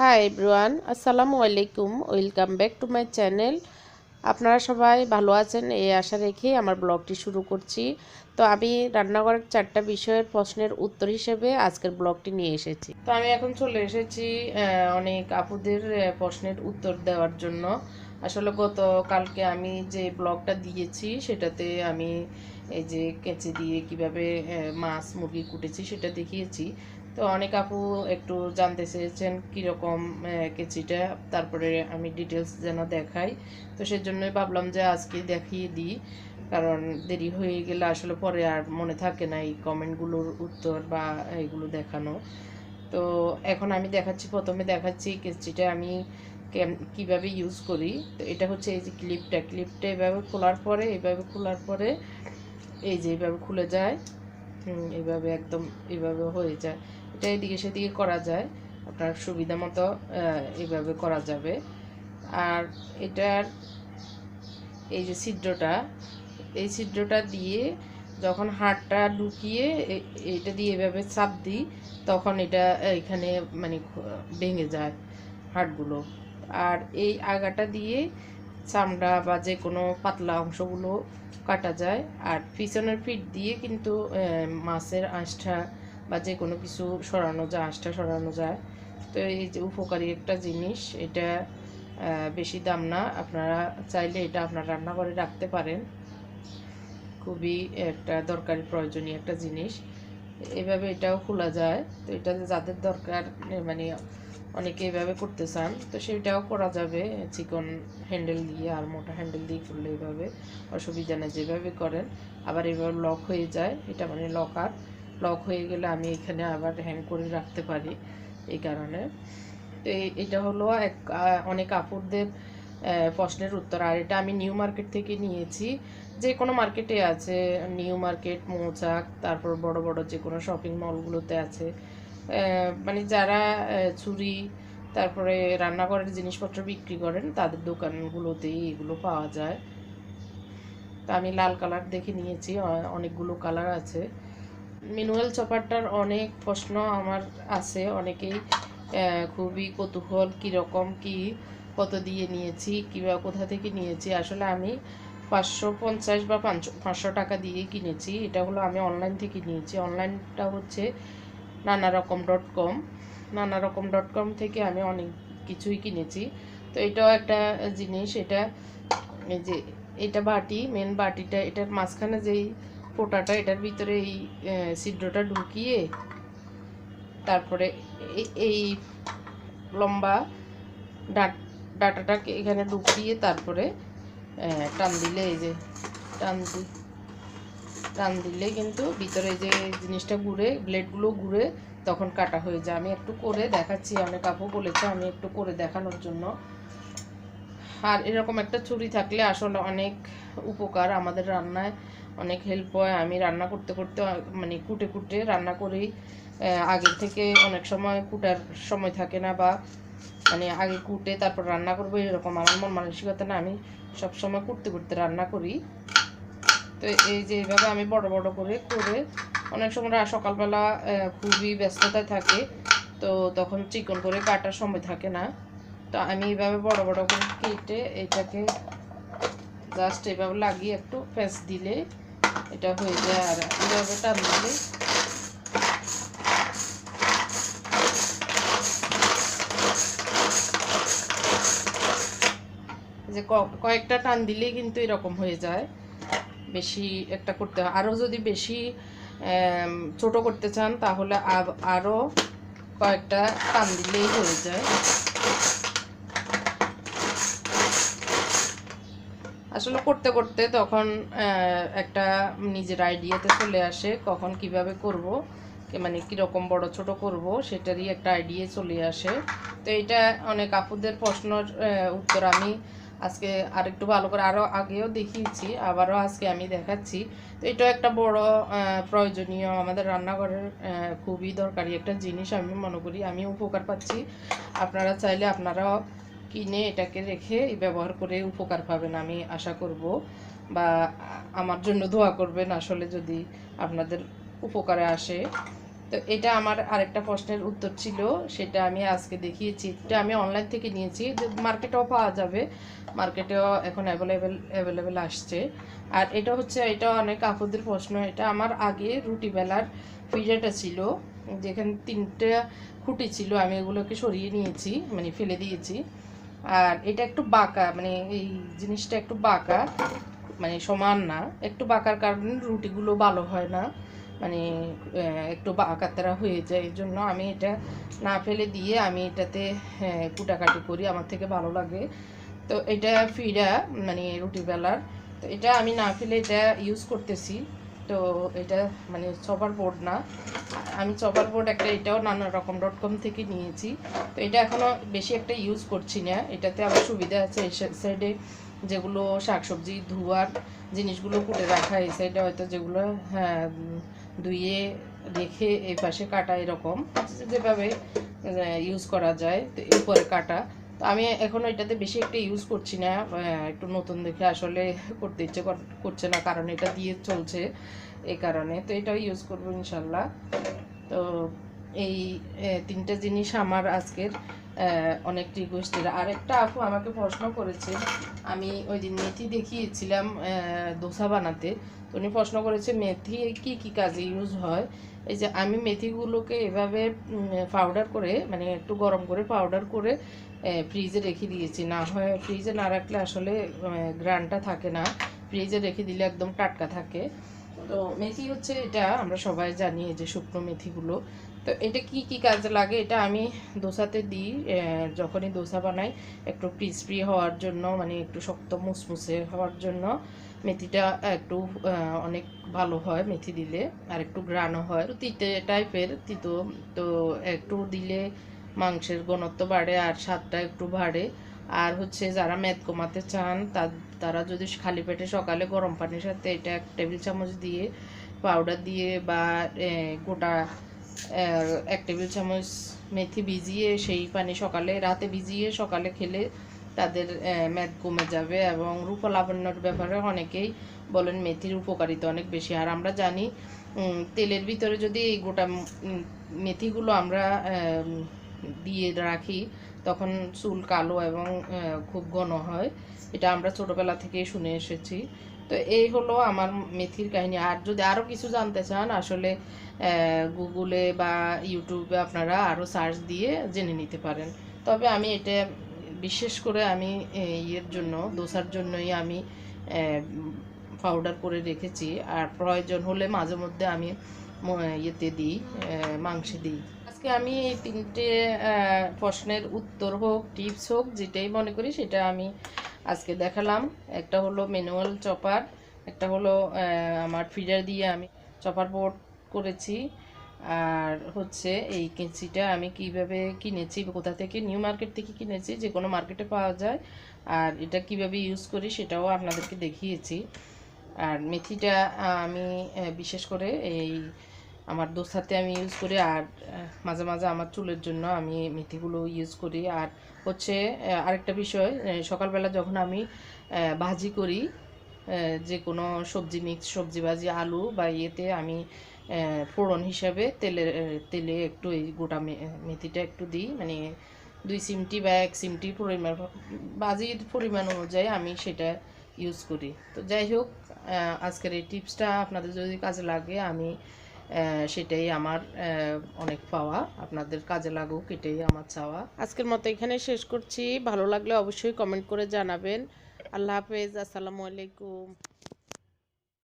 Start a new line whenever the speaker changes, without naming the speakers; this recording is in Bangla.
হাই এভরিওয়ান আসসালামু আলাইকুম welcome back to my channel আপনারা সবাই ভালো আছেন? এই আশা রেখে আমার ব্লগটি শুরু করছি। তো আমি রান্নাঘরের চারটা বিষয়ের প্রশ্নের উত্তর হিসেবে আজকের ব্লগটি নিয়ে এসেছি। তো আমি এখন চলে এসেছি অনেক আপুদের প্রশ্নের উত্তর দেওয়ার জন্য। আসলে গতকালকে আমি যে ব্লগটা দিয়েছি, সেটাতে আমি এই যে কেঁচি দিয়ে কীভাবে মাছ, মুরগি কুটেছি, সেটা দেখিয়েছি। তো অনেক আপু একটু জানতে চেয়েছেন কীরকম কেচিটা। তারপরে আমি ডিটেলস যেন দেখাই। তো সেজন্যই ভাবলাম যে আজকে দেখিয়ে দিই। কারণ দেরি হয়ে গেলে আসলে পরে আর মনে থাকে না এই কমেন্টগুলোর উত্তর বা এগুলো দেখানো। তো এখন আমি দেখাচ্ছি প্রথমে দেখাচ্ছি কেচিটা আমি কেম- কীভাবে ইউজ করি। তো এটা হচ্ছে এই যে ক্লিপটা ক্লিপটা এভাবে খোলার পরে এভাবে খোলার পরে এই যে এইভাবে খুলে যায়। হুম, এইভাবে একদম এইভাবে হয়ে যায়। এটা এদিকে সেদিকে করা যায়। আপনার সুবিধা মতো এইভাবে করা যাবে। আর এটার এই যে ছিদ্রটা, এই ছিদ্রটা দিয়ে যখন হাড়টা ঢুকিয়ে এটা দিয়ে এভাবে চাপ দিই, তখন এটা এখানে মানে ভেঙে যায় হাড়গুলো। আর এই আগাটা দিয়ে চামড়া বা যে কোনো পাতলা অংশগুলো কাটা যায়। আর পিছনের ফিট দিয়ে কিন্তু মাছের আঁশটা বা যে কোনো কিছু সরানো যায়, আঁশটা সরানো যায়। তো এই যে উপকারী একটা জিনিস, এটা বেশি দাম না। আপনারা চাইলে এটা আপনার রান্নাঘরে রাখতে পারেন। খুবই একটা দরকারি, প্রয়োজনীয় একটা জিনিস। এভাবে এটাও খোলা যায়। তো এটা যাদের দরকার মানে অনেকে এভাবে করতে চান, তো সেটাও করা যাবে। চিকন হ্যান্ডেল দিয়ে, আর মোটা হ্যান্ডেল দিয়ে করলে এভাবে অসুবিধা নেই। যেভাবে করেন, আবার এভাবে লক হয়ে যায়। এটা মানে লকার লক হয়ে গেলে আমি এখানে আবার হ্যাং করে রাখতে পারি এই কারণে। তো এটা হলো এক অনেক কাপড়দের প্রশ্নের উত্তর। আর এটা আমি নিউ মার্কেট থেকে নিয়েছি। যে কোনো মার্কেটে আছে নিউ মার্কেট মৌচাক, তারপর বড় বড় যে কোনো শপিং মলগুলোতে আছে। মানে যারা ছুরি তারপরে রান্নাঘরের জিনিসপত্র বিক্রি করেন, তাদের দোকানগুলোতেই এগুলো পাওয়া যায়। তা আমি লাল কালার দেখে নিয়েছি অনেকগুলো কালার আছে। ম্যানুয়াল চপারটার অনেক প্রশ্ন আমার আছে, অনেকেই খুবই কৌতূহল, কীরকম, কি, কত দিয়ে নিয়েছি কিংবা কোথা থেকে নিয়েছি, আসলে আমি পাঁচশো পঞ্চাশ বা পাঁচশো টাকা দিয়ে কিনেছি, এটা হলো আমি অনলাইন থেকে নিয়েছি অনলাইনটা হচ্ছে নানা রকম ডট কম নানা রকম ডট কম থেকে আমি অনেক কিছুই কিনেছি, তো এটাও একটা জিনিস, এটা এই যে, এটা বাটি মেন বাটিটা, এটার মাঝখানে যেই ফোঁটাটা এটার ভিতরে এই ছিদ্রটা ঢুকিয়ে তারপরে এই- লম্বা ডাট, ডাটাটাকে এখানে ঢুকিয়ে তারপরে টান দিলে এই যে, টান টান দিলে কিন্তু ভিতরে যে জিনিসটা ঘুরে, ব্লেডগুলো ঘুরে তখন কাটা হয়ে যায়। আমি একটু করে দেখাচ্ছি, অনেক আপু বলেছে আমি একটু করে দেখানোর জন্য। আর এরকম একটা ছুরি থাকলে আসলে অনেক উপকার আমাদের রান্নায়। অনেক হেল্প হয়। আমি রান্না করতে করতে মানে কুটে কুটে রান্না করি। আগের থেকে অনেক সময় কুটার সময় থাকে না বা মানে আগে কুটে তারপর রান্না করব এরকম আমার মন মানসিকতা না। আমি সব সময় কুটতে কুটতে রান্না করি। তো এই যে এইভাবে আমি বড় বড় করে করে অনেক সময় সকালবেলা খুবই ব্যস্ততায় থাকে। তো তখন চিকন করে কাটার সময় থাকে না। তো আমি এইভাবে বড় বড় করে কেটে এটাকে জাস্ট এভাবে লাগিয়ে একটু প্যাঁচ দিলে এটা হয়ে যায় আর এইভাবে টান দিলে যে কয়েকটা টান দিলেই কিন্তু এরকম হয়ে যায়। বেশি একটা করতে হয়। আরও যদি বেশি ছোট করতে চান তাহলে আরও কয়েকটা টান দিলেই হয়ে যায়। আসলে করতে করতে তখন একটা নিজের আইডিয়াতে চলে আসে কখন কীভাবে করব মানে কীরকম বড় ছোট করব সেটারই একটা আইডিয়া চলে আসে। তো এটা অনেক আপুদের প্রশ্নের উত্তর আমি আজকে আরেকটু ভালো করে আরও আগেও দেখিয়েছি, আবারও আজকে আমি দেখাচ্ছি। তো এটা একটা বড় প্রয়োজনীয় আমাদের রান্নাঘরের খুবই দরকারি একটা জিনিস আমি মনে করি, আমি উপকার পাচ্ছি। আপনারা চাইলে আপনারাও কিনে এটাকে রেখে ব্যবহার করে উপকার পাবেন আমি আশা করব। বা আমার জন্য দোয়া করবেন আসলে যদি আপনাদের উপকারে আসে। তো এটা আমার আরেকটা প্রশ্নের উত্তর ছিল, সেটা আমি আজকে দেখিয়েছি। এটা আমি অনলাইন থেকে নিয়েছি মার্কেটেও পাওয়া যাবে। মার্কেটেও এখন অ্যাভেলেবেল অ্যাভেলেবেল আসছে। আর এটা হচ্ছে, এটা অনেক আপদের প্রশ্ন, এটা আমার আগে রুটি বেলার ফিজাটা ছিল, যেখানে তিনটে খুঁটি ছিল, আমি এগুলোকে সরিয়ে নিয়েছি মানে ফেলে দিয়েছি। আর এটা একটু বাঁকা মানে এই জিনিসটা একটু বাঁকা মানে সমান না। একটু বাঁকার কারণে রুটিগুলো ভালো হয় না মানে একটু বাঁকাতেরা হয়ে যায়। এই জন্য আমি এটা না ফেলে দিয়ে আমি এটাতে কুটাকাটি করি, আমার থেকে ভালো লাগে। তো এটা ফিডা মানে রুটি বেলার তো এটা আমি না ফেলে এটা ইউজ করতেছি। তো এটা মানে চপার বোর্ড না। আমি চপার বোর্ড একটা এটাও নানা রকম ডট কম থেকে নিয়েছি। তো এটা এখনও বেশি একটা ইউজ করছি না। এটাতে আমার সুবিধা আছে এই সাইডে যেগুলো শাকসবজি, ধোয়ার জিনিসগুলো কুটে রাখা, এই সাইডে হয়তো যেগুলো হ্যাঁ ধুয়ে রেখে এই পাশে কাটা এরকম। যেভাবে ইউজ করা যায়, তো এরপরে কাটা। তো আমি এখন এটাতে বেশি একটা ইউজ করছি না একটু নতুন দেখে আসলে করতে ইচ্ছে কর- করছে না, কারণ এটা দিয়ে চলছে এই কারণে, তো এটাও ইউজ করব ইনশাল্লাহ। তো এই তিনটা জিনিস আমার আজকের অনেক রিকোয়েস্টের আরেকটা আপু আমাকে প্রশ্ন করেছে, আমি ওই দিন মেথি দেখিয়েছিলাম দোসা বানাতে, তো উনি প্রশ্ন করেছে, মেথি কি কি কাজে ইউজ হয়? এই যে আমি মেথিগুলোকে এভাবে পাউডার করে মানে একটু গরম করে পাউডার করে ফ্রিজে রেখে দিয়েছি। না হয় ফ্রিজে না রাখলে আসলে গ্রানটা থাকে না। ফ্রিজে রেখে দিলে একদম টাটকা থাকে। তো মেথি হচ্ছে এটা, আমরা সবাই জানি যে শুকনো মেথিগুলো। তো এটা কি কি কাজে লাগে এটা আমি দোসাতে দিই যখনই দোসা বানাই, একটু ক্রিসপি হওয়ার জন্য মানে একটু শক্ত মুসমুসে হওয়ার জন্য মেথিটা একটু অনেক ভালো হয় মেথি দিলে। আর একটু গ্রানও হয়। তিতে টাইপের তিতো, তো একটু দিলে মাংসের ঘনত্ব বাড়ে আর স্বাদটা একটু বাড়ে। আর হচ্ছে যারা মেদ কমাতে চান তারা যদি খালি পেটে সকালে গরম পানির সাথে এটা এক টেবিল চামচ দিয়ে পাউডার দিয়ে বা গোটা এক টেবিল চামচ মেথি ভিজিয়ে সেই পানি সকালে, রাতে ভিজিয়ে সকালে খেলে তাদের মেদ কমে যাবে এবং রূপলাবণ্যর ব্যাপারে অনেকেই বলেন মেথির উপকারিতা অনেক বেশি। আর আমরা জানি তেলের ভিতরে যদি এই গোটা মেথিগুলো আমরা দিয়ে রাখি, তখন চুল কালো এবং খুব ঘন হয়। এটা আমরা ছোটবেলা থেকেই শুনে এসেছি। তো এই হলো আমার মেথির কাহিনী। আর যদি আরও কিছু জানতে চান, আসলে গুগলে বা ইউটিউবে আপনারা আরও সার্চ দিয়ে জেনে নিতে পারেন। তবে আমি এটা বিশেষ করে আমি ইয়ের জন্য, দোসার জন্যই আমি পাউডার করে রেখেছি। আর প্রয়োজন হলে মাঝে মধ্যে আমি ইয়েতে দিই মাংসে দিই। আজকে আমি এই তিনটে প্রশ্নের উত্তর হোক টিপস হোক, যেটাই মনে করি সেটা আমি আজকে দেখালাম। একটা হলো ম্যানুয়াল চপার একটা হলো আমার ফিডার দিয়ে আমি চপার বোর্ড করেছি। আর হচ্ছে এই কেঁচিটা আমি কীভাবে কিনেছি, কোথা থেকে নিউ মার্কেট থেকে কিনেছি, যে কোনো মার্কেটে পাওয়া যায়। আর এটা কীভাবে ইউজ করি সেটাও আপনাদেরকে দেখিয়েছি। আর মেথিটা আমি বিশেষ করে এই আমার দোসাতে আমি ইউজ করি আর মাঝে মাঝে আমার চুলের জন্য আমি মেথিগুলো ইউজ করি। আর হচ্ছে আরেকটা বিষয় সকালবেলা যখন আমি ভাজি করি যে কোনো সবজি মিক্স সবজি ভাজি, আলু বা ইয়েতে আমি ফোড়ন হিসাবে তেলে তেলে একটু এই গোটা মেথিটা একটু দিই। মানে দুই সিমটি বা এক সিমটি পরিমাণ বাজির পরিমাণ অনুযায়ী আমি সেটা ইউজ করি। তো যাই হোক আজকের এই টিপসটা আপনাদের যদি কাজে লাগে, আমি সেটাই আমার অনেক পাওয়া। আপনাদের কাজে লাগুক, এটাই আমার চাওয়া। আজকের মতো এখানে শেষ করছি। ভালো লাগলে অবশ্যই কমেন্ট করে জানাবেন। আল্লাহ হাফেজ, আসসালামু আলাইকুম।